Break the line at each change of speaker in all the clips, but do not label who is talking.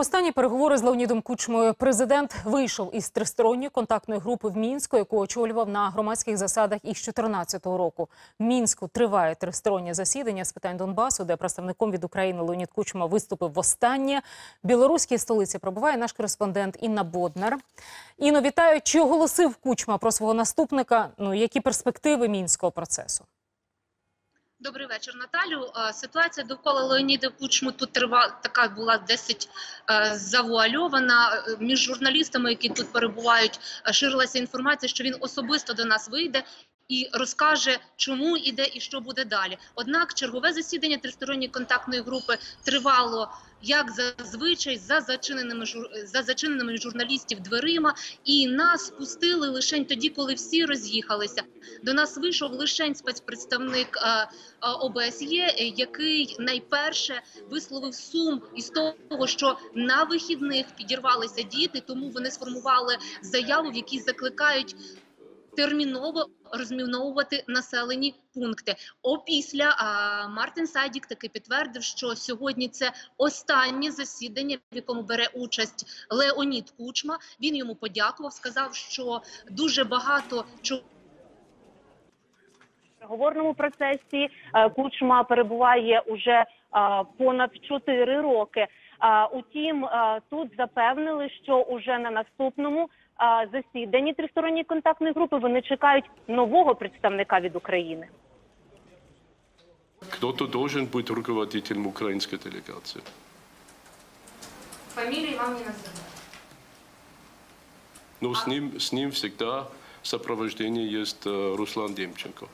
Останні переговори з Леонідом Кучмою президент вийшов із тристоронньої контактної групи в Мінську, яку очолював на громадських засадах із 2014 року. В Мінську триває тристороннє засідання з питань Донбасу, де представником від України Леонід Кучма виступив востаннє. В білоруській столиці пробуває наш кореспондент Інна Боднар. Інно, вітаю. Чи оголосив Кучма про свого наступника? Ну які перспективи мінського процесу?
Добрий вечір, Наталю. Е, Ситуація довкола Леоніда Кучму тут тривала така була досить е, завуальована. Е, Між журналістами, які тут перебувають, ширилася інформація, що він особисто до нас вийде. І розкаже, чому іде і що буде далі. Однак чергове засідання тристоронньої контактної групи тривало як зазвичай за зачиненими за зачиненими журналістів дверима, і нас пустили лише тоді, коли всі роз'їхалися. До нас вийшов лише спецпредставник е, е, ОБСЄ, який найперше висловив сум із того, що на вихідних підірвалися діти, тому вони сформували заяву, в якій закликають терміново розміновувати населені пункти. Опісля Мартин Сайдік таки підтвердив, що сьогодні це останнє засідання, в якому бере участь Леонід Кучма. Він йому подякував, сказав, що дуже багато чого
переговорному процесі е, Кучма перебуває уже е, понад 4 роки. Е, Утім, тут запевнили, що уже на наступному засіданні тристоронньої контактної групи вони чекають нового представника від України.
Кто-то должен быть руководителем украинской делегации.
фамілії вам не називають.
Ну, с ним, с ним всегда в є есть э, Руслан Демченко.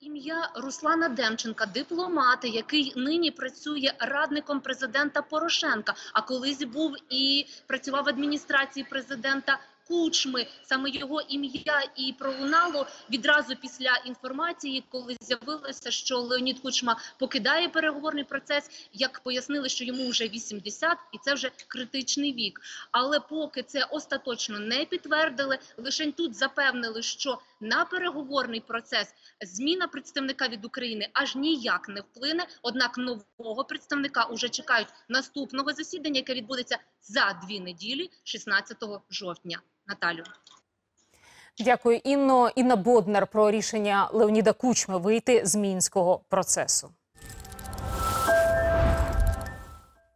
Ім'я Руслана Демченка, дипломата, який нині працює радником президента Порошенка, а колись був і працював в адміністрації президента. Кучми саме його ім'я і пролунало відразу після інформації, коли з'явилося, що Леонід Кучма покидає переговорний процес. Як пояснили, що йому вже 80 і це вже критичний вік. Але поки це остаточно не підтвердили, лише тут запевнили, що на переговорний процес зміна представника від України аж ніяк не вплине. Однак нового представника уже чекають наступного засідання, яке відбудеться за дві неділі, 16 жовтня. Наталю.
Дякую, Інно. Інна Боднар про рішення Леоніда Кучми вийти з мінського процесу.